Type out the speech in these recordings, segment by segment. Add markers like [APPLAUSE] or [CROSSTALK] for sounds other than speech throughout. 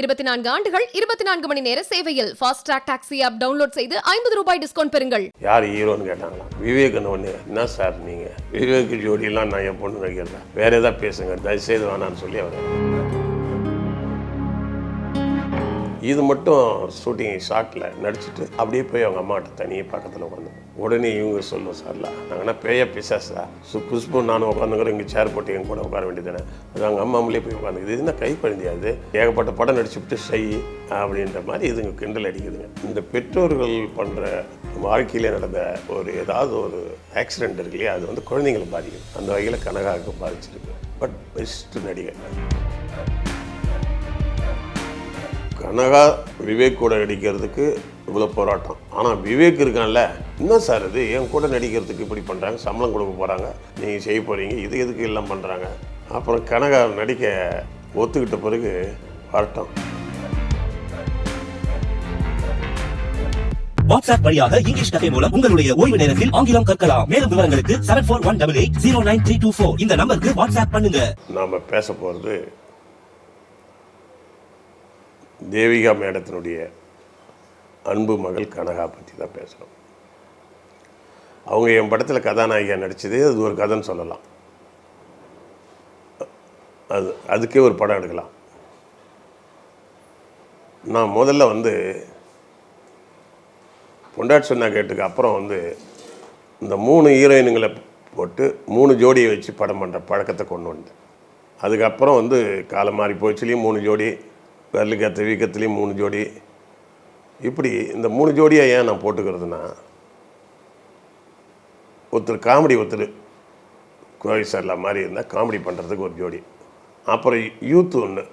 இருபத்தி நான்கு ஆண்டுகள் இருபத்தி நான்கு மணி நேர சேவையில் fast track taxi app download செய்து ஐம்பது ரூபாய் டிஸ்கவுண்ட் பெறுங்கள். யார் ஹீரோன்னு கேட்டாங்களா? விவேகன் ஒன்று என்ன சார் நீங்கள் விவேக் ஜோடியெல்லாம் நான் என் பொண்ணு நடிக்கிறேன் வேற ஏதாவது பேசுங்க. தயவுசெய்து வேணான்னு சொல்லி அவர். இது மட்டும் ஷூட்டிங் ஷாட்டில் நடிச்சுட்டு அப்படியே போய் அவங்க அம்மாட்ட தனியே பக்கத்தில் உட்காந்து உடனே இவங்க சொல்லும் சார்லா நாங்கள்னா பேய பிசாசா? சு புஷ்பு நானும் உட்காந்துங்கிற இங்கே சேர் போட்டு எங்க கூட உட்கார வேண்டியதானே அது அவங்க அம்மாமலே போய் உட்காந்து இது என்ன கை குழந்தையாது ஏகப்பட்ட படம் நடிச்சுட்டு ஷை அப்படின்ற மாதிரி இதுங்க கிண்டல் அடிக்குதுங்க. இந்த பெற்றோர்கள் பண்ணுற வாழ்க்கையில் நடந்த ஒரு ஏதாவது ஒரு ஆக்சிடென்ட் இருக்கு இல்லையா? அது வந்து குழந்தைங்களை பாதிக்கும் அந்த வகையில் கனகாவுக்கு பாதிச்சிருக்கு. பட் பெஸ்ட் நடிகர். கனகா விவேக் கூட நடிக்கிறதுக்கு இவ்வளோ போராட்டம். ஆனால் விவேக் இருக்கான்ல. என்ன சார் இது? என் கூட நடிக்கிறதுக்கு இப்படி பண்ணுறாங்க சம்பளம் கொடுக்க போகிறாங்க நீங்கள் செய்ய போகிறீங்க இது எதுக்கு எல்லாம் பண்ணுறாங்க அப்புறம் கனகா நடிக்க ஒத்துக்கிட்ட பிறகு வரட்டும். வாட்ஸ்அப் வழியாக இங்கிலீஷ் கதை மூலம் உங்களுடைய ஓய்வு நேரத்தில் ஆங்கிலம் கற்கலாம். மேலும் விவரங்களுக்கு seven four one double eight zero nine three two four இந்த நம்பருக்கு வாட்ஸ்அப் பண்ணுங்க. நாம் பேச போகிறது தேவிகா மேடத்தினுடைய அன்பு மகள் கனகா பற்றி தான் பேசுகிறோம் அவங்க என் படத்தில் கதாநாயகியாக நடித்ததே அது ஒரு கதைன்னு சொல்லலாம். அது அதுக்கே ஒரு படம் எடுக்கலாம். நான் முதல்ல வந்து பொண்டாட் சொன்னா கேட்டுக்கு அப்புறம் வந்து இந்த மூணு ஹீரோயினுங்களை போட்டு மூணு ஜோடியை வச்சு படம் பண்ணுற பழக்கத்தை கொண்டு வந்தேன். அதுக்கப்புறம் வந்து காலம் மாறி போச்சுலேயும் மூணு ஜோடி வெள்ளிக்கத்து வீக்கத்துலேயும் மூணு ஜோடி இப்படி இந்த மூணு ஜோடியாக ஏன் நான் போட்டுக்கிறதுனா ஒருத்தர் காமெடி ஒருத்தர் கோவை சார்லா மாதிரி இருந்தால் காமெடி பண்ணுறதுக்கு ஒரு ஜோடி. அப்புறம் யூத் ஒன்று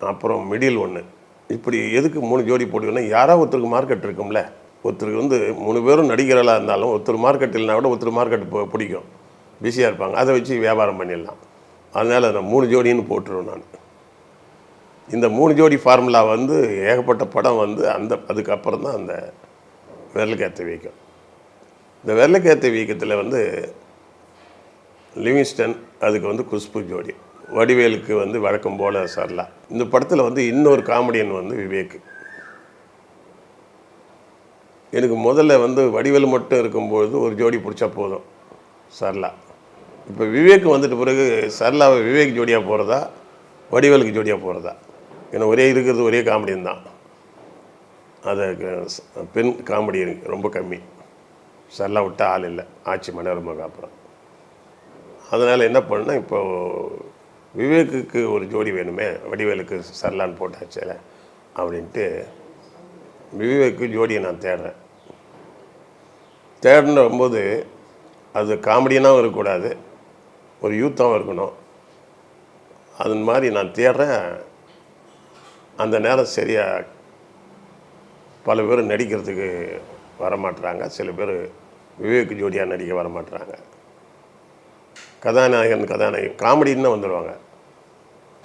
அப்புறம் மிடில் ஒன்று இப்படி எதுக்கு மூணு ஜோடி போட்டுக்கணும்னா யாராவது ஒருத்தருக்கு மார்க்கெட் இருக்கும்ல. ஒருத்தருக்கு வந்து மூணு பேரும் நடிகர்களாக இருந்தாலும் ஒருத்தர் மார்க்கெட் இல்லைனா கூட ஒருத்தர் மார்க்கெட் போ- பிடிக்கும். பிஸியாக இருப்பாங்க. அதை வச்சு வியாபாரம் பண்ணிடலாம். அதனால் நான் மூணு ஜோடின்னு போட்டுருவேன் நான். இந்த மூணு ஜோடி ஃபார்முலா வந்து ஏகப்பட்ட படம் வந்து அந்த அதுக்கப்புறம் தான் அந்த விரலுக்கேற்ற வீக்கம். இந்த விரலுக்கேற்ற வீக்கத்தில் வந்து லிவிங்ஸ்டன் அதுக்கு வந்து குஷ்பு ஜோடி. வடிவேலுக்கு வந்து வழக்கம் போல சரலா இந்த படத்தில் வந்து இன்னொரு காமெடியன் வந்து விவேக். எனக்கு முதல்ல வந்து வடிவேலு மட்டும் இருக்கும்பொழுது ஒரு ஜோடி பிடிச்சா போதும் சரலா இப்போ விவேக் வந்துட்டு பிறகு சரலாவை விவேக் ஜோடியாக போகிறதா வடிவேலுக்கு ஜோடியாக போகிறதா ஏன்னா ஒரே இருக்கிறது ஒரே காமெடியன் தான். அது பெண் காமெடி ரொம்ப கம்மி. செல்ல விட்டால் ஆள் இல்லை. ஆட்சி மனோரமாக அப்புறம். அதனால் என்ன பண்ணால் இப்போது விவேக்குக்கு ஒரு ஜோடி வேணுமே வடிவேலுக்கு சரலான்னு போட்டாச்சே அப்படின்ட்டு விவேக்கு ஜோடியை நான் தேடுறேன். தேடின வரும்போது அது காமெடியனாகவும் இருக்கக்கூடாது. ஒரு யூத்தாகவும் இருக்கணும். அது மாதிரி நான் தேடுறேன். அந்த நேரம் சரியாக பல பேர் நடிக்கிறதுக்கு வரமாட்டுறாங்க சில பேர் விவேக் ஜோடியாக நடிக்க வரமாட்டுறாங்க கதாநாயகன் கதாநாயகன் காமெடின்னு தான் வந்துடுவாங்க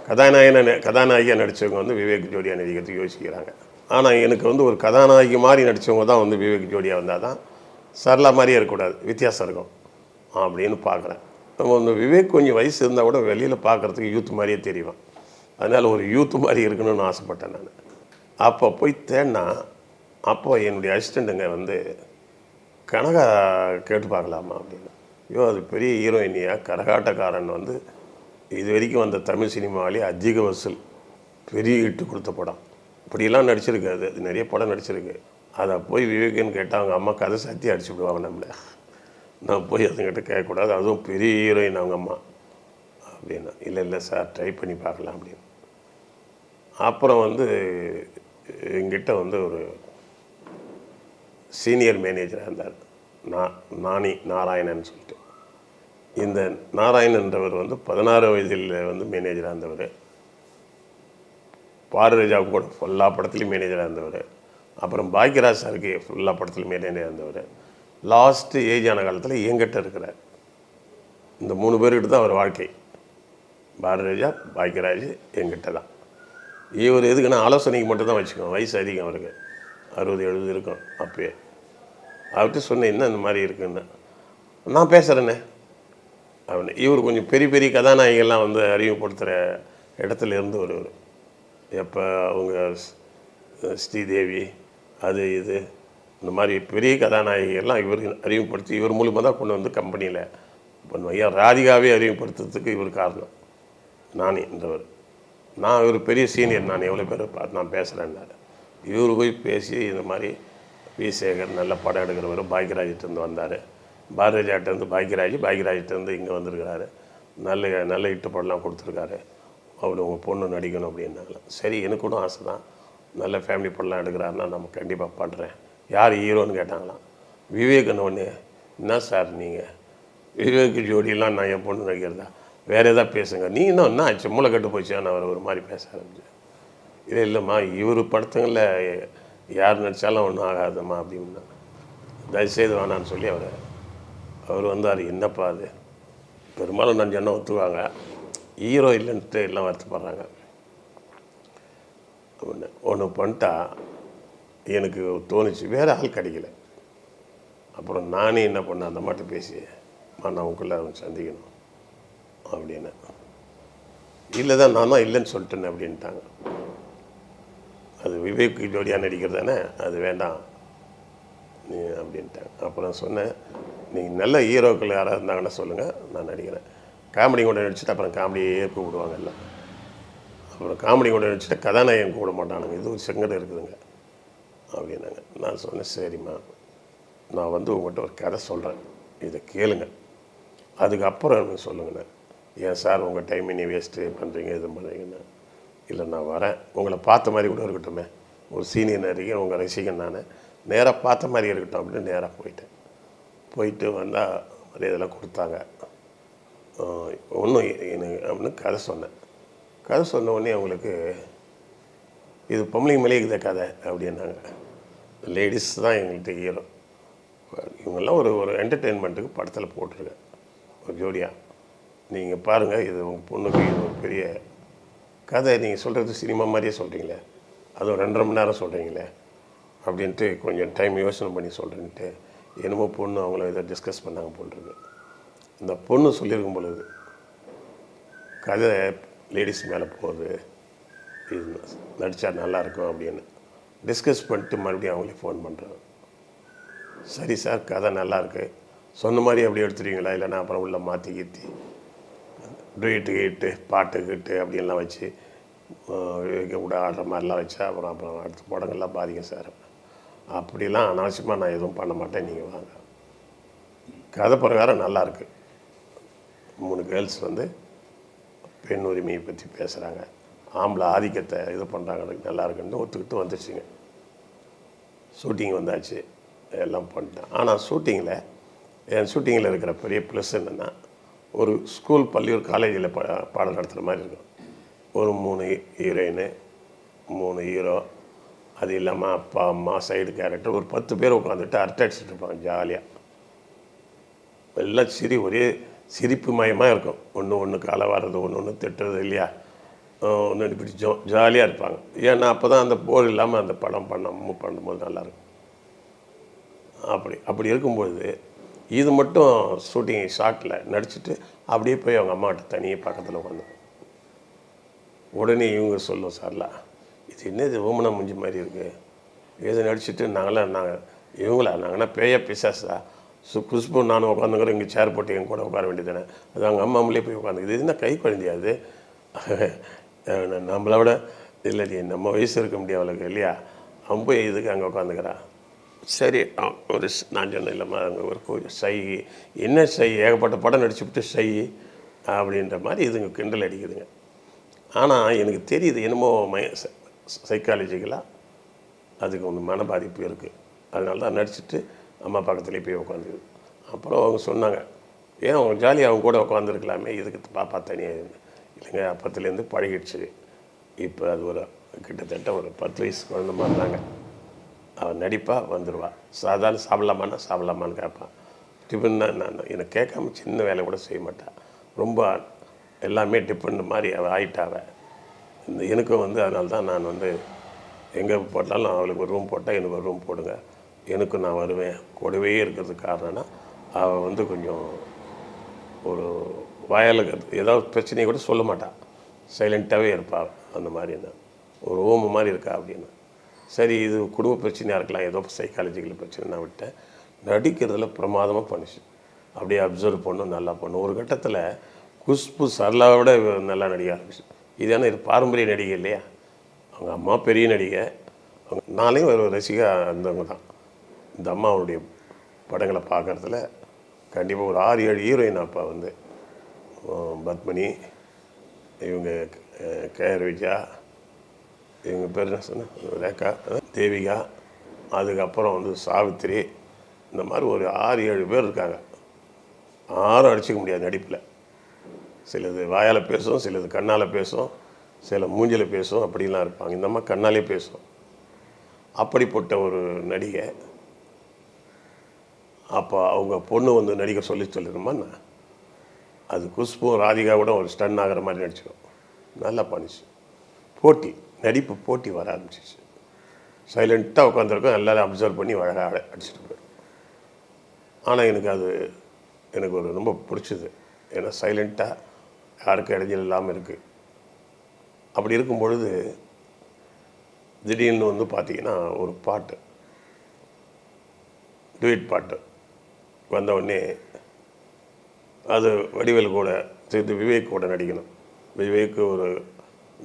கதாநாயகனை கதாநாயகியாக நடித்தவங்க வந்து விவேக் ஜோடியாக நடிக்கிறதுக்கு யோசிக்கிறாங்க. ஆனால் எனக்கு வந்து ஒரு கதாநாயகி மாதிரி நடித்தவங்க தான் வந்து விவேக் ஜோடியாக வந்தால் தான் சரளா மாதிரியே இருக்கக்கூடாது. வித்தியாசம் இருக்கும். அப்படின்னு பார்க்குறேன். நம்ம வந்து விவேக் கொஞ்சம் வயசு இருந்தால் கூட வெளியில் பார்க்குறதுக்கு யூத் மாதிரியே தெரியும். அதனால் ஒரு யூத் மாதிரி இருக்கணும்னு ஆசைப்பட்டேன் நான். அப்போ போய் தேடினா அப்போ என்னுடைய அசிஸ்டண்ட்டுங்க வந்து கனகா கேட்டு பார்க்கலாமா அப்படின்னு. ஐயோ அது பெரிய ஹீரோயினியா கரகாட்டக்காரன் வந்து இது வரைக்கும் வந்த தமிழ் சினிமாவிலே அதிக வசூல் பெரிய இட்டு கொடுத்த படம். இப்படியெல்லாம் நடிச்சிருக்கு அது அது நிறைய படம் நடிச்சிருக்கு. அதை போய் விவேகன்னு கேட்டால் அவங்க அம்மா கதை சத்தி அடிச்சு விடுவாங்க நம்மளை. நான் போய் அதுங்கிட்ட கேட்கக்கூடாது. அதுவும் பெரிய ஹீரோயின் அவங்க அம்மா. அப்படின்னா இல்லை இல்லை சார் ட்ரை பண்ணி பார்க்கலாம் அப்படின்னு. அப்புறம் வந்து எங்கிட்ட வந்து ஒரு சீனியர் மேனேஜராக இருந்தார். நா நாணி நாராயணன் சொல்லிட்டு. இந்த நாராயணன்றவர் வந்து பதினாறு வயதில் வந்து மேனேஜராக இருந்தவர். பாரதிராஜாவுக்கு கூட எல்லா படத்துலையும் மேனேஜராக இருந்தவர். அப்புறம் பாக்யராஜ் சாருக்கு எல்லா படத்துலையும் மேனேஜராக இருந்தவர். லாஸ்ட்டு ஏஜ் ஆன காலத்தில் என்கிட்ட இருக்கிறார். இந்த மூணு பேர்கிட்ட தான் அவர் வாழ்க்கை. பாரதிராஜா பாக்யராஜ் என்கிட்ட தான். இவர் எதுக்குன்னா ஆலோசனைக்கு மட்டும்தான் வச்சுக்கோங்க. வயசு அதிகம் அவருக்கு. அறுபது எழுபது இருக்கும் அப்பயே. அவர்கிட்ட சொன்னேன் என்ன இந்த மாதிரி இருக்குன்னு? நான் பேசுகிறேனே அப்படின்னு. இவர் கொஞ்சம் பெரிய பெரிய கதாநாயகெல்லாம் வந்து அறிமுகப்படுத்துகிற இடத்துல இருந்து ஒருவர் எப்போ அவங்க ஸ்- ஸ்ரீதேவி அது இது இந்த மாதிரி பெரிய கதாநாயகிகள்லாம் இவர் அறிமுகப்படுத்தி இவர் மூலிமா தான் கொண்டு வந்து கம்பெனியில் பண்ணுவோம் ஏன் ராதிகாவே அறிமுகப்படுத்துறதுக்கு இவர் காரணம். நானே என்றவர் நான் இவர் பெரிய சீனியர் நான் எவ்வளோ பேர் பார்த்து நான் பேசுகிறேன்னாரு இவர் போய் பேசி இந்த மாதிரி வி சேகர் நல்ல படம் எடுக்கிறவர் பாக்யராஜ்கிட்டருந்து வந்தார். பாரதிராஜிட்டேருந்து பாக்யராஜ் பாக்யராஜ்கிட்டருந்து இங்கே வந்திருக்கிறாரு. நல்ல நல்ல இட்டு படம்லாம் கொடுத்துருக்காரு. அவர் உங்கள் பொண்ணு நடிக்கணும் அப்படின்னாங்க. சரி எனக்கு கூட ஆசை தான். நல்ல ஃபேமிலி படம்லாம் எடுக்கிறாருன்னா நம்ம கண்டிப்பாக பண்ணுறேன் யார் ஹீரோன்னு கேட்டாங்களாம் விவேகன் ஒன்று என்ன சார் நீங்கள் விவேக் ஜோடியெல்லாம் நான் என் பொண்ணு நடிக்கிறதா? வேறு எதாவது பேசுங்க. நீ இன்னும் என்ன ஆச்சு? மூளை கட்டு போச்சான்னு அவர் ஒரு மாதிரி பேச ஆரம்பிச்சு இல்லை இல்லைம்மா இவர் படத்துங்களில் யார் நடித்தாலும் ஒன்றும் ஆகாதம்மா அப்படின்னா தயவுசெய்து வேணான்னு சொல்லி அவர் அவர் வந்தார். என்னப்பா அது? பெரும்பாலும் நான் சொன்ன ஒத்துவாங்க ஹீரோ இல்லைன்ட்டு எல்லாம் வருத்தப்படுறாங்க. ஒன்று ஒன்று பண்ணிட்டா எனக்கு தோணுச்சு. வேறு ஆள் கிடைக்கல. அப்புறம் நானே என்ன பண்ணேன்? அந்த மாட்ட பேசி நான் உங்களுக்குள்ளே அவங்க சந்திக்கணும். அப்படின்னு. இல்லை தான் நான் தான் இல்லைன்னு சொல்லிட்டேன் அப்படின்ட்டாங்க. அது விவேக் ஜோடியாக நடிக்கிறது தானே? அது வேண்டாம். நீ அப்படின்ட்டாங்க. அப்புறம் சொன்னேன் நீங்கள் நல்ல ஹீரோக்கள் யாராக இருந்தாங்கன்னா சொல்லுங்கள் நான் நடிக்கிறேன். காமெடி கூட நடிச்சுட்டு அப்புறம் காமெடியே கூப்பிடுவாங்கல்ல எல்லாம். அப்புறம் காமெடி கூட நடிச்சுட்டு கதாநாயகன் கூப்பிட மாட்டானுங்க. இது ஒரு சங்கடம் இருக்குதுங்க. அப்படின்னாங்க. நான் சொன்னேன் சரிம்மா நான் வந்து உங்கள்கிட்ட ஒரு கதை சொல்கிறேன் இதை கேளுங்க. அதுக்கப்புறம் எனக்கு சொல்லுங்கண்ணே ஏன் சார் உங்கள் டைம் நீ வேஸ்ட்டு பண்ணுறீங்க இது பண்ணுறீங்கன்னு இல்லை நான் வரேன். உங்களை பார்த்த மாதிரி கூட இருக்கட்டுமே. ஒரு சீனியர் நடிகர் உங்கள் ரசிகன் நான் நேராக பார்த்த மாதிரி இருக்கட்டும் அப்படின்னு நேராக போயிட்டேன். போயிட்டு வந்தால் மரியாதைலாம் கொடுத்தாங்க. ஒன்றும் எனக்கு அப்படின்னு கதை சொன்னேன். கதை சொன்ன உடனே அவங்களுக்கு இது பொம்பளைங்க மேலே இருக்குதா கதை அப்படின்னாங்க. லேடிஸ் தான் எங்கள்கிட்ட ஹீரோ இவங்கெல்லாம் ஒரு ஒரு என்டர்டெயின்மெண்ட்டுக்கு படத்தில் போட்டிருக்கேன் ஒரு ஜோடியாக நீங்கள் பாருங்கள் இது உங்கள் பொண்ணுக்கு இது ஒரு பெரிய கதை. நீங்கள் சொல்கிறது சினிமா மாதிரியே சொல்கிறீங்களே அதுவும் ரெண்டரை மணி நேரம் சொல்கிறீங்களே அப்படின்ட்டு கொஞ்சம் டைம் யோசனை பண்ணி சொல்கிறேன்ட்டு என்னமோ பொண்ணு அவங்கள இதை டிஸ்கஸ் பண்ணாங்க போன்றது இந்த பொண்ணு சொல்லியிருக்கும் பொழுது கதை லேடிஸ் மேலே போகுது இது நடித்தா நல்லாயிருக்கும் அப்படின்னு டிஸ்கஸ் பண்ணிட்டு மறுபடியும் அவங்களே ஃபோன் பண்ணுறாங்க சரி சார் கதை நல்லாயிருக்கு சொன்ன மாதிரி அப்படி எடுத்துருவீங்களா இல்லைன்னா அப்புறம் உள்ள மாற்றி கீற்றி டூயிட்டு கீட்டு பாட்டு கீட்டு அப்படின்லாம் வச்சு ஆஹ் கூட ஆடுற மாதிரிலாம் வச்சா அப்புறம் அப்புறம் அடுத்த படங்கள்லாம் பாதிக்கும் சார். அப்படிலாம் அனாவசியமாக நான் எதுவும் பண்ண மாட்டேன். நீங்கள் வாங்க. கதை பிரகாரம் நல்லாயிருக்கு மூணு கேர்ள்ஸ் வந்து பெண் உரிமையை பற்றி பேசுகிறாங்க ஆம்பளை ஆதிக்கத்தை இது பண்ணுறாங்க நல்லா இருக்குன்னு ஒத்துக்கிட்டு வந்துடுச்சுங்க ஷூட்டிங் வந்தாச்சு. எல்லாம் பண்ணிட்டேன். ஆனால் ஷூட்டிங்கில் என் ஷூட்டிங்கில் இருக்கிற பெரிய ப்ளஸ் என்னென்னா ஒரு ஸ்கூல் பள்ளியூர் காலேஜில் பா பாடம் நடத்துகிற மாதிரி இருக்கும். ஒரு மூணு ஹீரோயின் மூணு ஹீரோ அது இல்லாமல் அப்பா அம்மா சைடு கேரக்டர் ஒரு பத்து பேர் உட்காந்துட்டு அரட்டை அடிச்சுட்டு இருப்பாங்க ஜாலியாக எல்லாம் சிரி ஒரே சிரிப்பு மயமாக இருக்கும். ஒன்று ஒன்று காலை வர்றது ஒன்று ஒன்று திட்டுறது இல்லையா? ஒன்று இப்படி ஜோ ஜாலியாக இருப்பாங்க. ஏன்னா அப்போ தான் அந்த போர் இல்லாமல் அந்த படம் பண்ண மூவ் பண்ணும்போது நல்லாயிருக்கும் அப்படி அப்படி இருக்கும்பொழுது இது மட்டும் ஷூட்டிங் ஷாட்டில் நடிச்சுட்டு அப்படியே போய் அவங்க அம்மாட்ட தனியாக பக்கத்தில் உட்காந்து உடனே இவங்க சொல்லும் சார்லா இது என்ன இது ஓமனா முடிஞ்ச மாதிரி இருக்குது ஏதோ நடிச்சுட்டு நாங்களாம் நாங்கள் இவங்களா? நாங்கன்னா பேய பிசாசா? சு குஷ்பு நானும் உட்காந்துக்கிறோம் இங்கே சேர் போட்டு என் கூட உட்கார வேண்டியதானே அது அவங்க அம்மாமலே போய் உட்காந்து இது என்ன கை குழந்தையாது அஹ் [LAUGHS] நம்மளை விட நம்ம வயசு இருக்க முடியாது அவளுக்கு இல்லையா? அவன் போய் இதுக்கு அங்கே உட்காந்துக்கிறான் சரி ஒரு நான் சொன்னேன் இல்லைம்மா ஒரு கோயில் சை என்ன சை ஏகப்பட்ட படம் நடிச்சுவிட்டு சை அப்படின்ற மாதிரி இதுங்க கிண்டல் அடிக்குதுங்க. ஆனால் எனக்கு தெரியுது என்னமோ மை சைக்காலஜிக்கலாக அதுக்கு ஒன்று மன பாதிப்பு இருக்குது அதனால தான் நடிச்சுட்டு அம்மா பக்கத்துலேயே போய் உட்காந்துக்குது அப்புறம் அவங்க சொன்னாங்க ஏன் அவங்க ஜாலியாக அவங்க கூட உட்காந்துருக்கலாமே இதுக்கு பாப்பா தனியாக இல்லைங்க அப்பத்துலேருந்து பழகிடுச்சு. இப்போ அது ஒரு கிட்டத்தட்ட ஒரு பத்து வயசு குழந்த மாதிரி தாங்க. அவன் நடிப்பாக வந்துடுவாள் சாதாரண சாப்பிடலாமான்னா சாப்பிடலாமான்னு கேட்பான். டிஃபன் நான் எனக்கு கேட்காம சின்ன வேலை கூட செய்ய மாட்டான் ரொம்ப எல்லாமே டிஃபன் மாதிரி அவள் ஆயிட்டாவ இந்த எனக்கும் வந்து அதனால தான் நான் வந்து எங்கே போட்டாலும் அவளுக்கு ஒரு ரூம் போட்டால் எனக்கு ஒரு ரூம் போடுங்க. எனக்கும் நான் வருவேன். கூடவே இருக்கிறதுக்கு காரணம்னா அவள் வந்து கொஞ்சம் ஒரு வயலுக்கு ஏதாவது பிரச்சனையை கூட சொல்ல மாட்டாள் சைலண்ட்டாகவே இருப்பாள் அந்த மாதிரி என்ன. ஒரு ஓம மாதிரி இருக்கா அப்படின்னு. சரி இது குடும்ப பிரச்சனையாக இருக்கலாம். ஏதோ சைக்காலஜிக்கல் பிரச்சனை நான் விட்டேன். நடிக்கிறதுல பிரமாதமாக பண்ணுச்சு. அப்படியே அப்சர்வ் பண்ணும் நல்லா பண்ணும். ஒரு கட்டத்தில் குஷ்பு சரளாவை விட நல்லா நடிக்க ஆரம்பிச்சு. இது என்ன இது பாரம்பரிய நடிகை இல்லையா? அவங்க அம்மா பெரிய நடிகை. அவங்க நாளையும் ஒரு ரசிகா இருந்தவங்க தான். இந்த அம்மாவுடைய படங்களை பார்க்குறதுல கண்டிப்பாக ஒரு ஆறு ஏழு ஹீரோயின் அப்பா வந்து பத்மினி இவங்க கே கேஆர் விஜயா எங்கள் பேர் என்ன சொன்ன ரேகா தேவிகா அதுக்கப்புறம் வந்து சாவித்திரி இந்த மாதிரி ஒரு ஆறு ஏழு பேர் இருக்காங்க. ஆறும் அடிச்சுக்க முடியாது நடிப்பில். சிலது வாயால் பேசும் சிலது கண்ணால் பேசும் சில மூஞ்சில் பேசும் அப்படிலாம் இருப்பாங்க. இந்த மாதிரி கண்ணாலே பேசும். அப்படிப்பட்ட ஒரு நடிகை. அப்போ அவங்க பொண்ணு வந்து நடிக்க சொல்லி சொல்லிடுமா அது குஷ்பும் ராதிகா கூட ஒரு ஸ்டன் ஆகிற மாதிரி நடிச்சிடும் நல்லா பண்ணிச்சு. போட்டி. நடிப்பு போட்டி வர ஆரம்பிச்சிச்சு சைலண்ட்டாக உட்காந்துருக்கோம் எல்லாரும் அப்சர்வ் பண்ணி அழகாக அடிச்சுட்டு போயிடும் ஆனால் எனக்கு அது எனக்கு ஒரு ரொம்ப பிடிச்சது. ஏன்னா சைலண்ட்டாக யாருக்கும் இடைஞ்சல் இல்லாமல் இருக்குது அப்படி இருக்கும் பொழுது திடீர்னு வந்து பார்த்தீங்கன்னா ஒரு பாட்டு. டுயட் பாட்டு. வந்த உடனே அது வடிவேல் கூட சேர்த்து விவேக் கூட நடிக்கணும். விவேக் ஒரு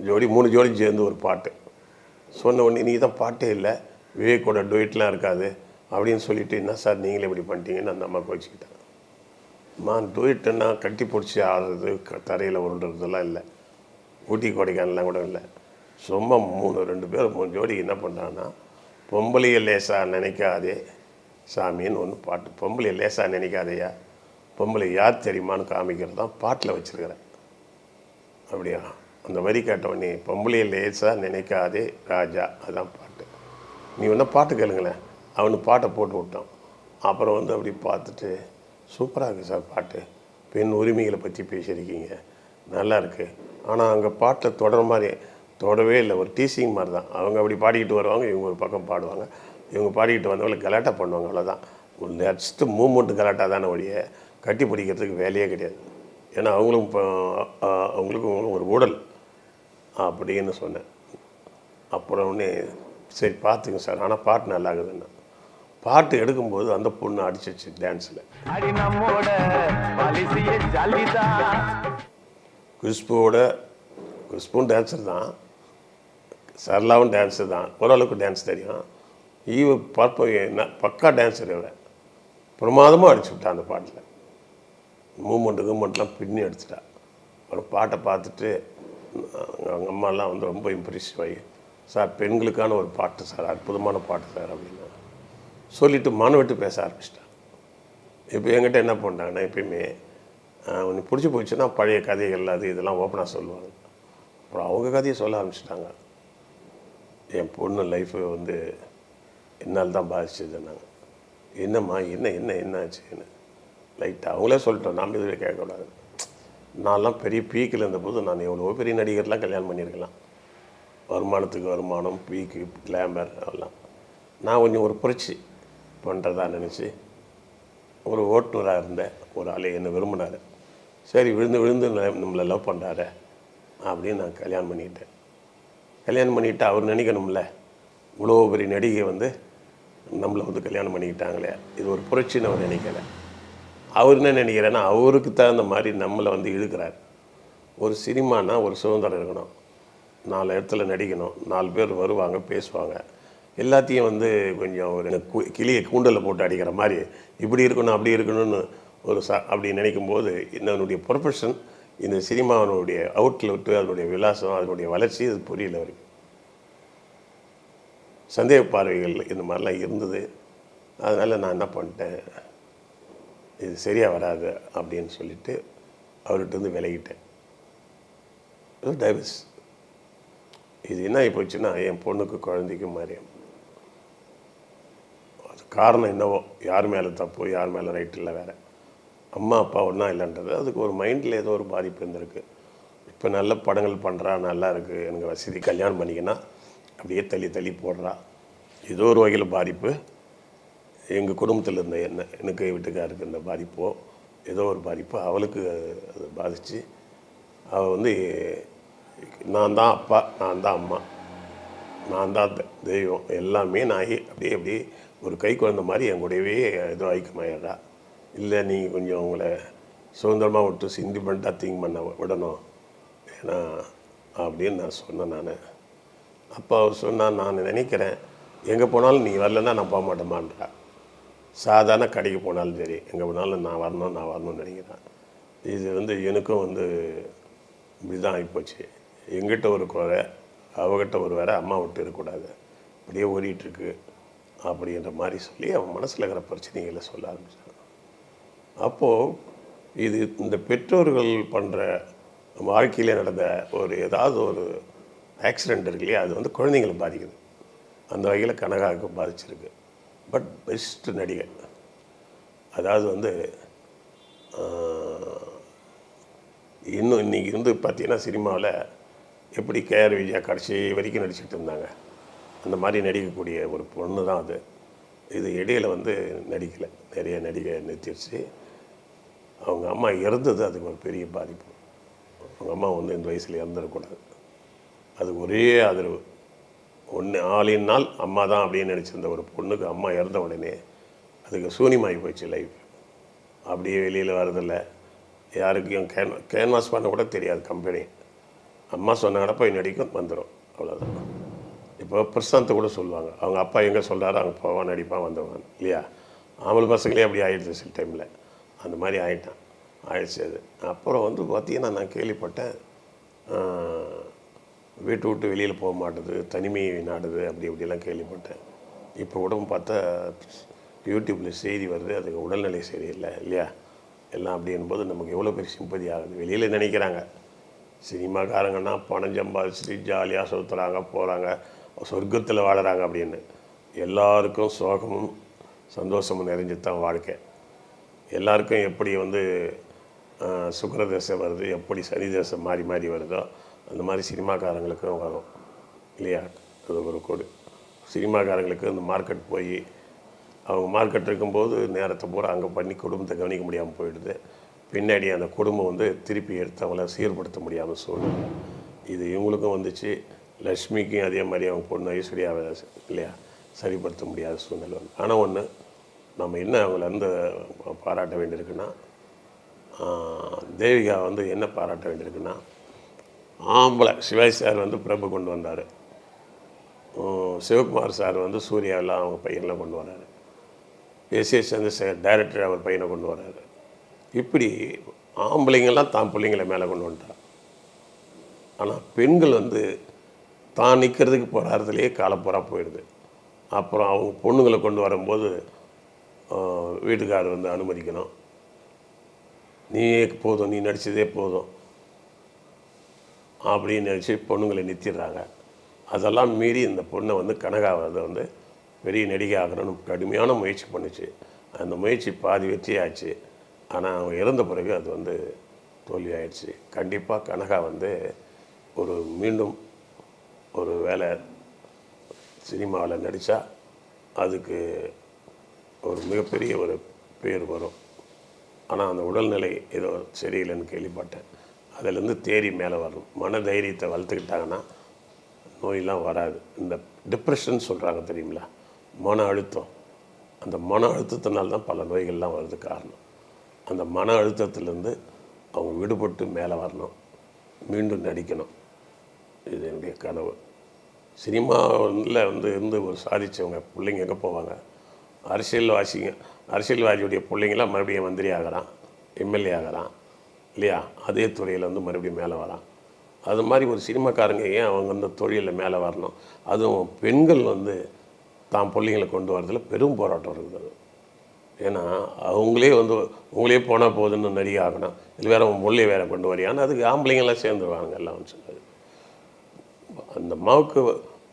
ஜோடி மூணு ஜோடி சேர்ந்து ஒரு பாட்டு. சொன்ன உடனே நீ தான் பாட்டே இல்லை. விவேக்கோட டுயட்லாம் இருக்காது. அப்படின்னு சொல்லிட்டு என்ன சார் நீங்களே இப்படி பண்ணிட்டீங்கன்னு அந்த அம்மா கோச்சிக்கிட்டேன் அம்மா டுயட்டுன்னா கட்டி பிடிச்சி ஆடுறது க- தரையில் உருண்டுறதுலாம் இல்லை. ஊட்டி கொடைக்கானலாம் கூட இல்லை. சும்மா மூணு ரெண்டு பேர் மூணு ஜோடி என்ன பண்ணுறாங்கன்னா பொம்பளைய லேசாக நினைக்காதே சாமின்னு ஒன்று பாட்டு. பொம்பளைய லேசாக நினைக்காதையா? பொம்பளை யார் தெரியுமான்னு காமிக்கிறது தான் பாட்டில் வச்சுருக்கிறேன். அப்படியா? அந்த வரி கேட்ட உடனே லேசாக நினைக்காதே ராஜா. அதான் பாட்டு. நீ வேணா பாட்டு கேளுங்களேன். அவனு பாட்டை போட்டு விட்டான். அப்புறம் வந்து அப்படி பார்த்துட்டு சூப்பராக இருக்குது சார் பாட்டு. பெண் உரிமைகளை பற்றி பேசியிருக்கீங்க. நல்லா இருக்குது ஆனால் அங்கே பாட்டில் தொடர மாதிரி தொடவே இல்லை. ஒரு டீசிங் மாதிரி தான். அவங்க அப்படி பாடிக்கிட்டு வருவாங்க இவங்க ஒரு பக்கம் பாடுவாங்க. இவங்க பாடிக்கிட்டு வந்தவங்களை கலாட்டா பண்ணுவாங்க அவ்வளோதான் ஒரு நெக்ஸ்ட்டு மூமெண்ட்டு கலாட்டா தானே ஒழிய கட்டி பிடிக்கிறதுக்கு வேலையே கிடையாது. ஏன்னா அவங்களும் இப்போ அவங்களுக்கும் ஒரு உடல் அப்படின்னு சொன்னேன். அப்புறம் உடனே சரி பார்த்துங்க சார். ஆனால் பாட்டு நல்லா இருக்குதுன்னு பாட்டு எடுக்கும்போது அந்த பொண்ணு அடிச்சிச்சு டான்ஸில் குஷ்புவோட குஷ்பும் டான்ஸர் தான். சரளாவும் டான்ஸர் தான். ஓரளவுக்கு டான்ஸ் தெரியும். ஈவ பார்ப்ப என்ன பக்கா டான்ஸர் இவ. பிரமாதமாக அடிச்சு விட்டா அந்த பாட்டில். மூமெண்ட்டு மூமெண்ட்லாம் பின்னி எடுத்துட்டா அப்புறம் பாட்டை பார்த்துட்டு அவங்க அம்மாலாம் வந்து ரொம்ப இம்ப்ரெசிவ் ஆகி சார் பெண்களுக்கான ஒரு பாட்டு சார் அற்புதமான பாட்டு சார் அப்படின்னு சொல்லிட்டு மனு விட்டு பேச ஆரம்பிச்சிட்டா இப்போ என்கிட்ட என்ன பண்ணுறாங்கன்னா எப்பயுமே உனக்கு பிடிச்சி போச்சுன்னா பழைய கதைகள் அது இதெல்லாம் ஓப்பனாக சொல்லுவாங்க. அப்புறம் அவங்க கதையை சொல்ல ஆரம்பிச்சிட்டாங்க. என் பொண்ணு லைஃபு வந்து என்னால் தான் பாதிச்சதுன்னாங்க என்னம்மா என்ன என்ன என்ன ஆச்சுன்னு? லைட்டாக அவங்களே சொல்லிட்டோம் நாம் இதுவே கேட்கக்கூடாது நான்லாம் பெரிய பீக்கில் இருந்தபோது நான் எவ்வளோ பெரிய நடிகர்லாம் கல்யாணம் பண்ணியிருக்கலாம். வருமானத்துக்கு வருமானம் பீக்கு கிளாமர் அதெல்லாம். நான் கொஞ்சம் ஒரு புரட்சி பண்ணுறதா நினச்சி ஒரு ஓட்டுநராக இருந்தேன். ஒரு ஆளே என்னை விரும்பினார். சரி விழுந்து விழுந்து நம்மளை லவ் பண்ணுறாரு அப்படின்னு நான் கல்யாணம் பண்ணிக்கிட்டேன். கல்யாணம் பண்ணிக்கிட்டு அவர் நினைக்கணும்ல இவ்வளோ பெரிய நடிகை வந்து நம்மளை வந்து கல்யாணம் பண்ணிக்கிட்டாங்களே. இது ஒரு புரட்சின்னு அவர் நினைக்கலை. அவர் என்ன நினைக்கிறேன்னா அவருக்கு தகுந்த மாதிரி நம்மளை வந்து இழுக்கிறார். ஒரு சினிமானா ஒரு சுதந்திரம் இருக்கணும். நாலு இடத்துல நடிக்கணும். நாலு பேர் வருவாங்க பேசுவாங்க. எல்லாத்தையும் வந்து கொஞ்சம் ஒரு கிளியை கூண்டலில் போட்டு அடிக்கிற மாதிரி இப்படி இருக்கணும் அப்படி இருக்கணும்னு ஒரு ச அப்படி நினைக்கும் போது என்னுடைய ப்ரொஃபஷன் இந்த சினிமாவினுடைய அவுட்லெட்டு அதனுடைய விலாசம் அதனுடைய வளர்ச்சி அது புரியல வரைக்கும் சந்தேக பார்வைகள் இந்த மாதிரிலாம் இருந்தது. அதனால் நான் என்ன பண்ணிட்டேன்? இது சரியாக வராது அப்படின்னு சொல்லிட்டு அவர்கிட்ட வந்து விலகிட்டேன். டைவர்ஸ் இது என்ன ஆகி போச்சுன்னா என் பொண்ணுக்கு குழந்தைக்கும் மாதிரியும் அது காரணம் என்னவோ யார் மேலே தப்பு யார் மேலே ரைட் இல்லை வேறு. அம்மா அப்பா ஒன்றா இல்லைன்றது அதுக்கு ஒரு மைண்டில் ஏதோ ஒரு பாதிப்பு இருந்திருக்கு. இப்போ நல்ல படங்கள் பண்ணுறா நல்லா இருக்குது எனக்கு வசதி கல்யாணம் பண்ணிக்கினா அப்படியே தள்ளி தள்ளி போடுறா. ஏதோ ஒரு வகையில் பாதிப்பு. எங்கள் குடும்பத்தில் இருந்த என்ன எனக்கு வீட்டுக்காருக்கு இந்த பாதிப்போ ஏதோ ஒரு பாதிப்போ அவளுக்கு அது பாதிச்சு அவள் வந்து நான் தான் அப்பா நான் தான் அம்மா நான் தான் தெய்வம் எல்லாமே நான் அப்படியே அப்படியே ஒரு கை குழந்த மாதிரி என் கூடவே ஏதோ ஐக்கியமாயிடா இல்லை நீ கொஞ்சம் உங்களை சுதந்திரமாக விட்டு இண்டிபெண்ட்டாக திங்க் பண்ண விடணும். ஏன்னா அப்படின்னு நான் சொன்னேன் நான். அப்போ அவர் சொன்னால் நான் நினைக்கிறேன் எங்கே போனாலும் நீ வரலன்னா நான் போக மாட்டேமான்றா சாதாரண கடைக்கு போனாலும் சரி எங்கே போனாலும் நான் வரணும் நான் வரணும்னு நினைக்கிறேன். இது வந்து எனக்கும் வந்து இப்படி தான் ஆகிப்போச்சு எங்கிட்ட ஒரு குறை அவகிட்ட ஒரு வேற அம்மா விட்டு இருக்கக்கூடாது. அப்படியே ஓடிட்டுருக்கு அப்படின்ற மாதிரி சொல்லி அவன் மனசில் இருக்கிற பிரச்சனைகளை சொல்ல ஆரம்பிச்சான். அப்போது இது இந்த பெற்றோர்கள் பண்ணுற வாழ்க்கையில் நடந்த ஒரு ஏதாவது ஒரு ஆக்சிடெண்ட் இருக்கு இல்லையா அது வந்து குழந்தைங்களை பாதிக்குது. அந்த வகையில் கனகாவுக்கு பாதிச்சிருக்கு. பட் பெஸ்ட் நடிகை அதாவது வந்து இன்னும் இன்றைக்கி வந்து பார்த்தீங்கன்னா சினிமாவில் எப்படி கேஆர் விஜயா கடைசி வரைக்கும் நடிச்சுட்டு இருந்தாங்க. அந்த மாதிரி நடிக்கக்கூடிய ஒரு பொண்ணு தான் அது. இது இடையில வந்து நடிக்கலை. நிறைய நடிகை நிறுத்திடுச்சு. அவங்க அம்மா இறந்தது அதுக்கு ஒரு பெரிய பாதிப்பு. அவங்க அம்மா வந்து இந்த வயசில் இறந்துடக்கூடாது. அது ஒரே ஆதரவு. ஒன்று ஆளின் நாள் அம்மா தான் அப்படின்னு நினச்சிருந்த ஒரு பொண்ணுக்கு அம்மா இறந்த உடனே அதுக்கு சூனியமாகி போச்சு லைஃப் அப்படியே வெளியில் வரதில்லை யாருக்கும் கேன் கேன்வாஸ் பண்ண கூட தெரியாது கம்பெனி அம்மா சொன்னாங்கன்னா போய் நடிக்கும் வந்துடும் அவ்வளோதான் இப்போ பிரசாந்தை கூட சொல்லுவாங்க. அவங்க அப்பா எங்கே சொல்கிறாரோ அங்கே போவான் நடிப்பான் வந்துடுவான் இல்லையா? ஆம்பளை பசங்களே அப்படி ஆகிடுது சில டைமில் அந்த மாதிரி ஆயிட்டான். ஆயிடுச்சு அது. அப்புறம் வந்து பார்த்தீங்கன்னா நான் கேள்விப்பட்டேன் வீட்டை விட்டு வெளியில் போக மாட்டுது தனிமை நாடுது அப்படி இப்படிலாம் கேள்விப்பட்டேன். இப்போ உடம்பு பார்த்தா யூடியூப்பில் செய்தி வருது அதுக்கு உடல்நிலை சரியில்லை இல்லையா? எல்லாம் அப்படின்போது நமக்கு எவ்வளோ பெரிய சிம்பதி ஆகுது. வெளியில் நினைக்கிறாங்க? சினிமாக்காரங்கன்னா பணம் சம்பாதிச்சுட்டு ஜாலியாக சுற்றுறாங்க போகிறாங்க சொர்க்கத்தில் வாழுறாங்க அப்படின்னு. எல்லாருக்கும் சோகமும் சந்தோஷமும் நிறைஞ்சது தான் வாழ்க்கை. எல்லாருக்கும் எப்படி வந்து சுக்கர தசை வருது எப்படி சனி தசை மாறி மாறி வருதோ அந்த மாதிரி சினிமாக்காரங்களுக்கும் வரும் இல்லையா? அது ஒரு கோடு. சினிமாக்காரங்களுக்கு இந்த மார்க்கெட் போய் அவங்க மார்க்கெட் இருக்கும்போது நேரத்தை பூரா அங்கே பண்ணி குடும்பத்தை கவனிக்க முடியாமல் போயிடுது. பின்னாடி அந்த குடும்பம் வந்து திருப்பி எடுத்து அவங்கள சீர்படுத்த முடியாமல் சூழ்நிலை. இது இவங்களுக்கும் வந்துச்சு. லக்ஷ்மிக்கும் அதே மாதிரி அவங்க பொண்ணு ஐஸ்வர்யாவை இல்லையா? சரிப்படுத்த முடியாத சூழ்நிலை வந்து. ஆனால் ஒன்று நம்ம என்ன அவங்கள வந்து பாராட்ட வேண்டியிருக்குன்னா தேவிகா வந்து என்ன பாராட்ட வேண்டியிருக்குன்னா ஆம்பளை. சிவாஜி சார் வந்து பிரபு கொண்டு வந்தார். சிவகுமார் சார் வந்து சூர்யாவெல்லாம் அவங்க பையனில் கொண்டு வராரு. எஸ்எஸ் சந்திரசேகர் டைரக்டர் அவர் பையனை கொண்டு வராரு. இப்படி ஆம்பளைங்கள்லாம் தான் பிள்ளைங்களை மேலே கொண்டு வந்துட்டான் ஆனால் பெண்கள் வந்து தான் நிற்கிறதுக்கு போராடுறதுலேயே காலப்புறா போயிடுது. அப்புறம் அவங்க பொண்ணுங்களை கொண்டு வரும்போது வீட்டுக்காரர் வந்து அனுமதிக்கணும். நீயே போதும் நீ நடித்ததே போதும். அப்படின்னு நினச்சி பொண்ணுங்களை நிறுத்திடுறாங்க அதெல்லாம் மீறி இந்த பொண்ணை வந்து கனகாவதை வந்து பெரிய நடிகை ஆகணும்னு கடுமையான முயற்சி பண்ணுச்சு. அந்த முயற்சி பாதி வெற்றியாச்சு. ஆனால் அவங்க இறந்த பிறகு அது வந்து தோல்வி ஆயிடுச்சு கண்டிப்பாக கனகா வந்து ஒரு மீண்டும் ஒரு வேலை சினிமாவில் நடித்தா அதுக்கு ஒரு மிகப்பெரிய ஒரு பேர் வரும். ஆனால் அந்த உடல்நிலை ஏதோ சரியில்லைன்னு கேள்விப்பட்டேன். அதிலேருந்து தேறி மேலே வரணும். மன தைரியத்தை வளர்த்துக்கிட்டாங்கன்னா நோயெல்லாம் வராது. இந்த டிப்ரெஷன் சொல்கிறாங்க தெரியுங்களா மன அழுத்தம். அந்த மன அழுத்தத்தினால தான் பல நோய்கள்லாம் வருது காரணம். அந்த மன அழுத்தத்திலேருந்து அவங்க விடுபட்டு மேலே வரணும். மீண்டும் நடிக்கணும். இது என்னுடைய கனவு. சினிமாவில் வந்து இருந்து ஒரு சாதிச்சவங்க பிள்ளைங்க எங்கே போவாங்க? அரசியல்வாசிங்க அரசியல்வாதியுடைய பிள்ளைங்களாம் மறுபடியும் மந்திரி ஆகிறான் எம்எல்ஏ ஆகிறான். இல்லையா? அதே துறையில் வந்து மறுபடியும் மேலே வரான். அது மாதிரி ஒரு சினிமாக்காரங்க ஏன் அவங்க அந்த தொழிலில் மேலே வரணும்? அதுவும் பெண்கள் வந்து தான் பிள்ளைங்களை கொண்டு வரதில் பெரும் போராட்டம் இருக்குது ஏன்னா அவங்களே வந்து உங்களே போனால் போதுன்னு நடிகை ஆகணும். இல்லை வேற உன் மொழியை வேறு கொண்டு வரியான்னு அதுக்கு ஆம்பளைங்கெல்லாம் சேர்ந்துருவாங்க எல்லாம் சொன்னது அந்த அம்மாவுக்கு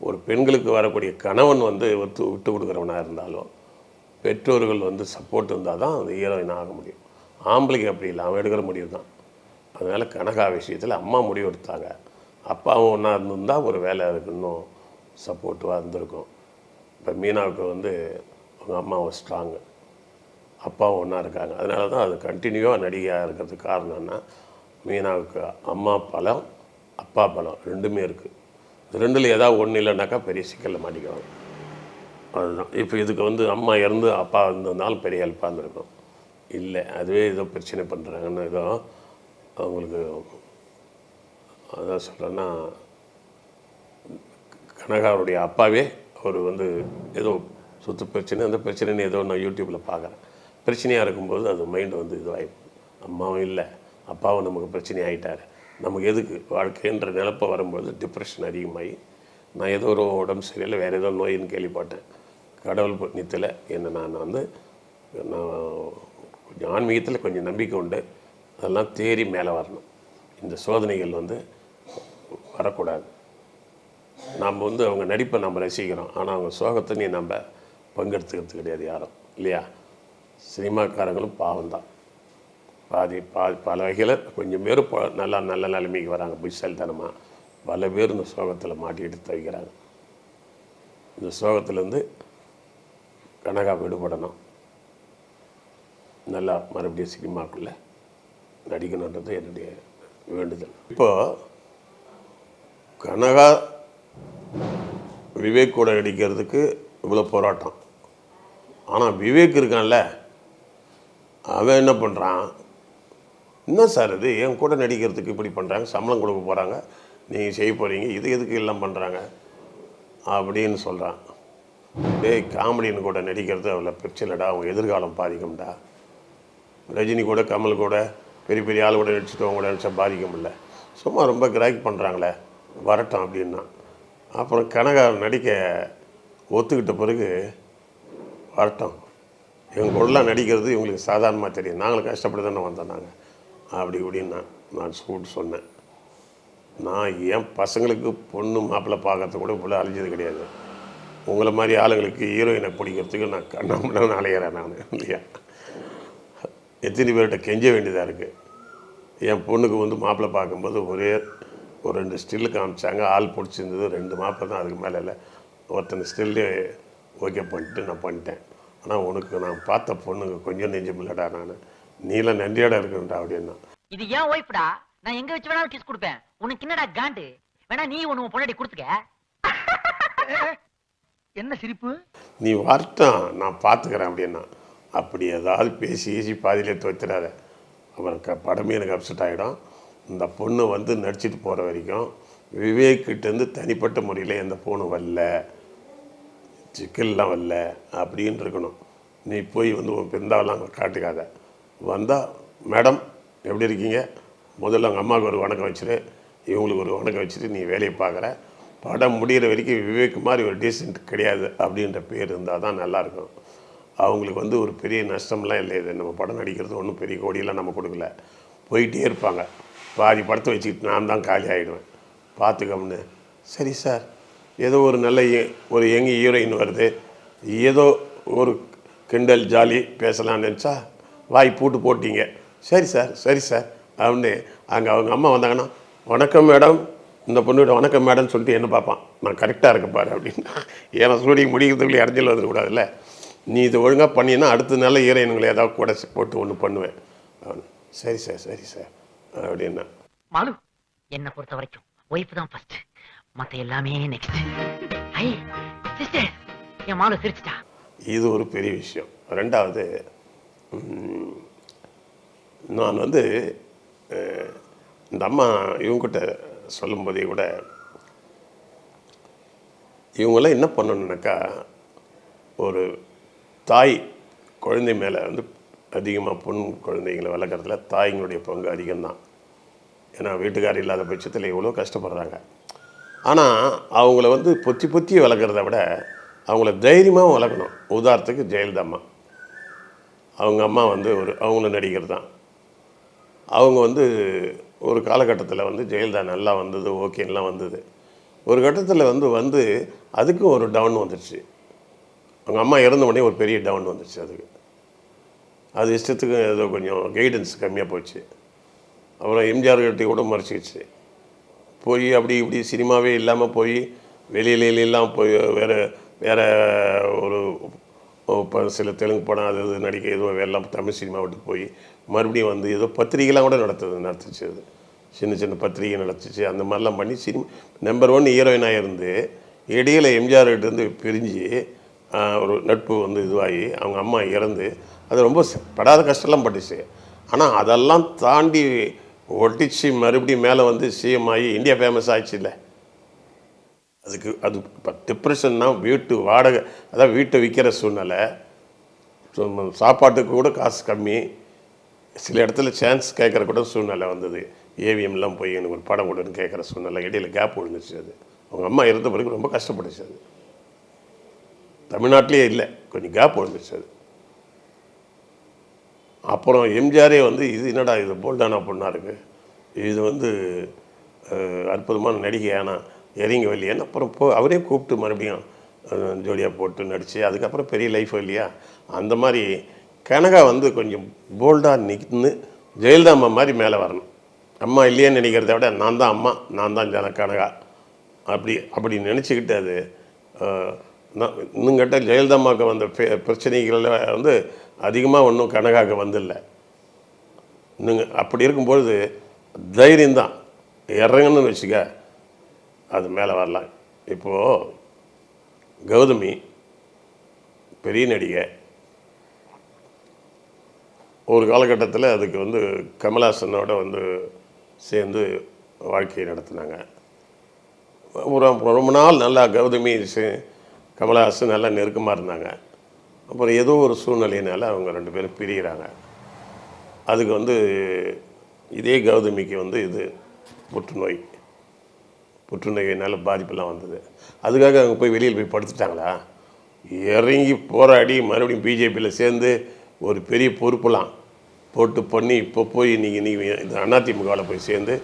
ஒரு பெண்களுக்கு வரக்கூடிய கணவன் வந்து ஒத்து விட்டு கொடுக்குறவனாக இருந்தாலும் பெற்றோர்கள் வந்து சப்போர்ட் இருந்தால் தான் அந்த ஹீரோயின் ஆக முடியும். ஆம்பளைக்கு அப்படி இல்லை. அவன் எடுக்கிற முடிவு தான் அதனால் கனகா விஷயத்தில் அம்மா முடிவு எடுத்தாங்க. அப்பாவும் ஒன்றா இருந்திருந்தால் ஒரு வேலை அதுக்கு இன்னும் சப்போர்ட்டிவாக இருந்திருக்கும். இப்போ மீனாவுக்கு வந்து அவங்க அம்மாவும் ஸ்ட்ராங்கு அப்பாவும் ஒன்றா இருக்காங்க. அதனால தான் அது கண்டினியூவாக நடிகையாக இருக்கிறதுக்கு காரணம்னா மீனாவுக்கு அம்மா பலம் அப்பா பலம் ரெண்டுமே இருக்குது ரெண்டில் ஏதாவது ஒன்று இல்லைனாக்கா பெரிய சிக்கலில் மாட்டிக்குவாங்க. அதுதான். இப்போ இதுக்கு வந்து அம்மா இறந்து அப்பா இருந்திருந்தாலும் பெரிய ஹெல்ப்பாக இருந்திருக்கும். இல்லை அதுவே ஏதோ பிரச்சனை பண்ணுறாங்கன்னு ஏதோ அவங்களுக்கு அதான் சொல்கிறேன்னா கனகாவுடைய அப்பாவே அவர் வந்து ஏதோ சொத்து பிரச்சனை அந்த பிரச்சனைன்னு ஏதோ நான் யூடியூப்பில் பார்க்குறேன் பிரச்சனையாக இருக்கும்போது அது மைண்டு வந்து இதுவாகி அம்மாவும் இல்லை அப்பாவும் நமக்கு பிரச்சனை ஆகிட்டார் நமக்கு எதுக்கு? வாழ்க்கைன்ற நிலப்பை வரும்போது டிப்ரெஷன் அதிகமாகி நான் ஏதோ ஒரு உடம்பு சரியில்லை வேறு ஏதோ நோயின்னு கேள்விப்பட்டேன். கடவுள் நித்தில் என்னை நான் வந்து நான் கொஞ்சம் ஆன்மீகத்தில் கொஞ்சம் நம்பிக்கை உண்டு. அதெல்லாம் தேறி மேலே வரணும். இந்த சோதனைகள் வந்து வரக்கூடாது. நாம் வந்து அவங்க நடிப்பை நம்ம ரசிக்கிறோம். ஆனால் அவங்க சோகத்தை நீ நம்ம பங்கெடுத்துக்கிறது கிடையாது யாரும். இல்லையா? சினிமாக்காரங்களும் பாவம்தான். பாதி பாதி பல வகையில் கொஞ்சம் பேர் ப- நல்லா நல்ல நிலைமைக்கு வராங்க. புத்திசாலித்தனமாக பல பேர் இந்த சோகத்தில் மாட்டிக்கிட்டு தவிக்கிறாங்க. இந்த சோகத்துலேருந்து கனகா விடுபடணும். நல்லா மறுபடியும் சினிமாக்குள்ளே நடிக்கணுன்றது என்னுடைய வேண்டுதல். இப்போ கனகா விவேக் கூட நடிக்கிறதுக்கு இவ்வளோ போராட்டம். ஆனால் விவேக் இருக்கான்ல அவன் என்ன பண்ணுறான் என்ன சார் இது? என் கூட நடிக்கிறதுக்கு இப்படி பண்ணுறாங்க சம்பளம் கொடுக்க போகிறாங்க நீங்கள் செய்ய போகிறீங்க இது எதுக்கு எல்லாம் பண்ணுறாங்க அப்படின்னு சொல்கிறான் டேய் காமெடின்னு கூட நடிக்கிறது அவ்வளோ பிரச்சனைடா அவங்க எதிர்காலம் பாதிக்கும்டா. ரஜினி கூட கமல் கூட பெரிய பெரிய ஆளு கூட நடிச்சுட்டு அவங்க கூட பாதிக்க முடியல. சும்மா ரொம்ப கிராக் பண்ணுறாங்களே வரட்டும் அப்படின்னா. அப்புறம் கனகா நடிக்க ஒத்துக்கிட்ட பிறகு வரட்டும். எங்கள் கூடலாம் நடிக்கிறது இவங்களுக்கு சாதாரணமாக தெரியும். நாங்களும் கஷ்டப்பட்டு தானே வந்தோம் நாங்கள் அப்படி இப்படின்னு நான் நான் ஸ்கூல் சொன்னேன். நான் என் பசங்களுக்கு பொண்ணு மாப்பிள்ளை பார்க்கறது கூட இவ்வளோ அழிஞ்சது கிடையாது. உங்களை மாதிரி ஆளுங்களுக்கு ஹீரோயினை பிடிக்கிறதுக்கு நான் கண்ணாமண்ணு அலையிறேன் நான் இல்லையா? எத்தனை பேர்கிட்ட கெஞ்ச வேண்டியதாக இருக்குது என் பொண்ணுக்கு வந்து மாப்பிள்ளை பார்க்கும்போது ஒரே ஒரு ரெண்டு ஸ்டில்லு காமிச்சாங்க. ஆள் பிடிச்சிருந்தது ரெண்டு மாப்பிள்ளை தான் அதுக்கு மேலே இல்லை. ஒருத்தனை ஸ்டில்லு ஓகே பண்ணிட்டு நான் பண்ணிட்டேன். ஆனால் உனக்கு நான் பார்த்த பொண்ணுங்க கொஞ்சம் நெஞ்சம் இல்லைடா நான். நீலாம் நன்றியோட இருக்கணும்டா அப்படின்னா. இது ஏன் ஒய்ஃப்டா நான் எங்க வச்சு வேணாலும் கிஸ் கொடுப்பேன். உனக்கு என்னடா காண்டு? வேணா நீ ஒண்ணு உன் பொண்டாட்டி கொடுத்துக்க. என்ன சிரிப்பு? நீ வரட்டும் நான் பார்த்துக்கிறேன் அப்படின்னா. அப்படி ஏதாவது பேசி ஏசி பாதியிலே துவைத்துறாரு அப்புறம் க படமே எனக்கு அப்செட் ஆகிடும் இந்த பொண்ணு வந்து நடிச்சிட்டு போகிற வரைக்கும் விவேக்கிட்டேருந்து தனிப்பட்ட முறையில் எந்த ஃபோனும் வரல. சிக்கல்லாம் வரல. அப்படின்னு இருக்கணும். நீ போய் வந்து உன் பிறந்தாவெல்லாம் காட்டுக்காத. வந்தால் மேடம் எப்படி இருக்கீங்க? முதல்ல அவங்க அம்மாவுக்கு ஒரு வணக்கம் வச்சுரு. இவங்களுக்கு ஒரு வணக்கம் வச்சுட்டு நீ வேலையை பார்க்குற. படம் முடிகிற வரைக்கும் விவேக் மாதிரி ஒரு டீசென்ட் கிடையாது. அப்படின்ற பேர் இருந்தால் தான் நல்லாயிருக்கும் அவங்களுக்கு வந்து ஒரு பெரிய நஷ்டம்லாம் இல்லை இது நம்ம படம் நடிக்கிறது ஒன்றும் பெரிய கோடியெல்லாம் நம்ம கொடுக்கல. போயிட்டே இருப்பாங்க. பாதி படத்தை வச்சுக்கிட்டு நான் தான் காலி ஆகிடுவேன் பார்த்துக்கம்னு சரி சார். ஏதோ ஒரு நல்ல ஒரு யங் ஹீரோயின் வருது. ஏதோ ஒரு கிண்டல் ஜாலி பேசலான்னு நினச்சா வாய் பூட்டு போட்டிங்க. சரி சார் சரி சார். அப்படின்னு அங்கே அவங்க அம்மா வந்தாங்கன்னா வணக்கம் மேடம். இந்த பொண்ணுகிட்ட வணக்கம் மேடம்னு சொல்லிட்டு என்ன பார்ப்பான்? நான் கரெக்டாக இருக்க பாரு அப்படின்னு. ஏன்னா சூடி முடிக்கிறதுக்குள்ளே இறஞ்சல் வந்துடக்கூடாதுல்ல. நீ இது ஒழுங்காக பண்ணினா அடுத்த நல்ல ஹீரோயினுங்களை ஏதாவது கூட போட்டு ஒன்று பண்ணுவேன். அவன் சரி சார் சரி சார் அப்படின்னா. மாலு என்ன பொறுத்த வரைக்கும் ஒய்ஃப் தான் ஃபர்ஸ்ட் மத்த எல்லாமே நெக்ஸ்ட் ஐ சிஸ்டர் என் மாலு சிரிச்சிட்டா. இது ஒரு பெரிய விஷயம். ரெண்டாவது நான் வந்து இந்த அம்மா இவங்ககிட்ட சொல்லும்போதே கூட இவங்கெல்லாம் என்ன பண்ணணுன்னாக்கா ஒரு தாய் குழந்தை மேலே வந்து அதிகமாக பொன் குழந்தைங்களை வளர்க்குறதுல தாய்ங்களுடைய பங்கு அதிகம்தான். ஏன்னா வீட்டுக்காரர் இல்லாத பட்சத்தில் எவ்வளோ கஷ்டப்படுறாங்க. ஆனால் அவங்கள வந்து பொத்தி பொத்தி வளர்க்குறத விட அவங்கள தைரியமாக வளர்க்கணும். உதாரணத்துக்கு ஜெயலலிதா அம்மா. அவங்க அம்மா வந்து ஒரு அவங்களும் நடிகர் தான். அவங்க வந்து ஒரு காலகட்டத்தில் வந்து ஜெயலலிதா நல்லா வந்தது ஓகேலாம் வந்தது. ஒரு கட்டத்தில் வந்து வந்து அதுக்கும் ஒரு டவுன் வந்துடுச்சு அவங்க அம்மா இறந்த உடனே ஒரு பெரிய டவுன் வந்துச்சு அதுக்கு. அது இஷ்டத்துக்கு ஏதோ கொஞ்சம் கைடன்ஸ் கம்மியாக போச்சு. அப்புறம் எம்ஜிஆர் கிட்டே கூட மறைச்சிக்கிச்சு. போய் அப்படி இப்படி சினிமாவே இல்லாமல் போய் வெளியிலாம் எல்லாம் போய் வேறு வேறு ஒரு இப்போ சில தெலுங்கு படம் அது இது நடிக்க எதுவும் எல்லாம் தமிழ் சினிமா விட்டு போய் மறுபடியும் வந்து ஏதோ பத்திரிகைலாம் கூட நடத்துது நடத்துச்சு அது. சின்ன சின்ன பத்திரிகை நடத்துச்சு. அந்த மாதிரிலாம் பண்ணி சினிமா நம்பர் ஒன் ஹீரோயினாக இருந்து இடையில எம்ஜிஆர் கிட்டேருந்து பிரிஞ்சு ஒரு நட்பு வந்து இதுவாகி அவங்க அம்மா இறந்து அது ரொம்ப ச- படாத கஷ்டம்லாம் பட்டுச்சு. ஆனால் அதெல்லாம் தாண்டி ஒட்டிச்சு மறுபடியும் மேலே வந்து சிஎம் ஆகி இந்தியா ஃபேமஸ் ஆயிடுச்சு இல்லை அதுக்கு அது இப்போ டிப்ரெஷன்னா வீட்டு வாடகை அதான் வீட்டை விற்கிற சூழ்நிலை. சும்மா சாப்பாட்டுக்கு கூட காசு கம்மி. சில இடத்துல சான்ஸ் கேட்குற கூட சூழ்நிலை வந்தது. ஏவிஎம்லாம் போய் எனக்கு ஒரு படம் கொடுன்னு கேட்குற சூழ்நிலை இடையில கேப் விழுந்துச்சு அது. அவங்க அம்மா இறந்த பிறகு ரொம்ப கஷ்டப்பட்டுச்சு அது. தமிழ்நாட்டிலே இல்லை. கொஞ்சம் கேப் வந்துச்சு அது. அப்புறம் எம்ஜிஆரே வந்து இது என்னடா இது போல்டான பொண்ணாக இருக்குது இது வந்து அற்புதமான நடிகை ஆனால் இறங்கி வரலையான்னு அப்புறம் போ அவரே கூப்பிட்டு மறுபடியும் ஜோடியாக போட்டு நடித்து அதுக்கப்புறம் பெரிய லைஃப் இல்லையா? அந்த மாதிரி கனகா வந்து கொஞ்சம் போல்டாக நின்று ஜெயலலிதா அம்மா மாதிரி மேலே வரணும். அம்மா இல்லையேன்னு நினைக்கிறத விட நான் தான் அம்மா நான் தான் ஜன கனகா. அப்படி அப்படி நினச்சிக்கிட்டு அது இன்னும் கேட்டால் ஜெயலலிதா அம்மாவுக்கு வந்த பெ- பிரச்சனைகள் வந்து அதிகமாக ஒன்றும் கனகாக்கு வந்தில்லை. நீங்கள் அப்படி இருக்கும்பொழுது தைரியம்தான். இறங்கணும்னு வச்சுக்க அது மேலே வரலாம். இப்போது கௌதமி பெரிய நடிகை ஒரு காலகட்டத்தில் அதுக்கு வந்து கமலாசனோட வந்து சேர்ந்து வாழ்க்கையை நடத்தினாங்க. ஒரு ரொம்ப நாள் நல்லா கௌதமி கமலஹாசன் நல்லா நெருக்கமாக இருந்தாங்க. அப்புறம் ஏதோ ஒரு சூழ்நிலையினால அவங்க ரெண்டு பேரும் பிரிகிறாங்க. அதுக்கு வந்து இதே கௌதமிக்கு வந்து இது புற்றுநோய். புற்றுநோயினால் பாதிப்பெல்லாம் வந்தது. அதுக்காக அவங்க போய் வெளியில் போய் படுத்துட்டாங்களா? இறங்கி போராடி மறுபடியும் பிஜேபியில் சேர்ந்து ஒரு பெரிய பொறுப்பெல்லாம் போட்டு பண்ணி இப்போ போய் நீங்கள் நீங்கள் இந்த அதிமுகவில் போய் சேர்ந்து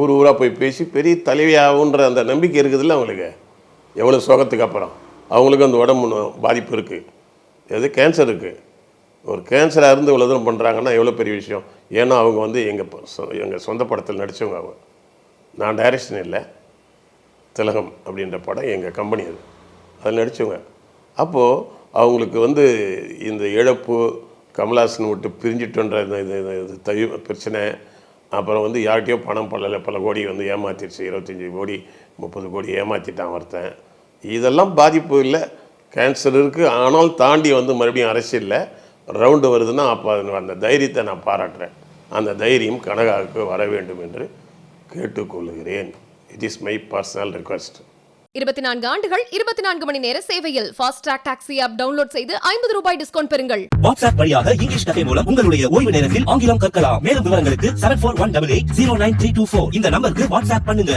ஊர் ஊராக போய் பேசி பெரிய தலைவியாகுன்ற அந்த நம்பிக்கை இருக்குதுல்ல அவங்களுக்கு. எவ்வளோ சுகத்துக்கு அப்புறம். அவங்களுக்கும் அந்த உடம்பு பாதிப்பு இருக்குது எது கேன்சர் இருக்குது ஒரு கேன்சராக இருந்து இவ்வளோ தூரம் பண்ணுறாங்கன்னா எவ்வளோ பெரிய விஷயம்? ஏன்னா அவங்க வந்து எங்கள் எங்கள் சொந்த படத்தில் நடித்தவங்க அவங்க. நான் டைரக்ஷன் இல்லை. திலகம் அப்படின்ற படம் எங்கள் கம்பெனி அது. அதில் நடித்தவங்க அப்போது அவங்களுக்கு வந்து இந்த இழப்பு கமலாசன் விட்டு பிரிஞ்சிட்டுன்ற இந்த இது இது- பிரச்சனை அப்புறம் வந்து யார்கிட்டயோ பணம் பல பல கோடி வந்து ஏமாற்றிடுச்சு இருபத்தஞ்சி கோடி முப்பது கோடி ஏமாற்றிட்டான் ஒருத்தன். இதெல்லாம் பாதிப்பு இல்லை. கேன்சர் இருக்குது ஆனால் தாண்டி வந்து மறுபடியும் அரசியலில் ரவுண்டு வருதுன்னா அப்போ அது அந்த தைரியத்தை நான் பாராட்டுறேன். அந்த தைரியம் கனகாவுக்கு வர வேண்டும் என்று கேட்டுக்கொள்கிறேன். It is my personal request இருபத்தி நான்கு ஆண்டுகள் இருபத்தி நான்கு மணி நேர சேவையில் fast track taxi app download செய்து ஐம்பது ரூபாய் டிஸ்கவுண்ட் பெறுங்கள். வாட்ஸ்அப் வழியாக இங்கிலீஷ் கதை மூலம் உங்களுடைய ஓய்வு நேரத்தில் ஆங்கிலம் கற்கலாம். மேலும் விவரங்களுக்கு seven four one double eight zero nine three two four இந்த நம்பருக்கு வாட்ஸ்அப் பண்ணுங்க.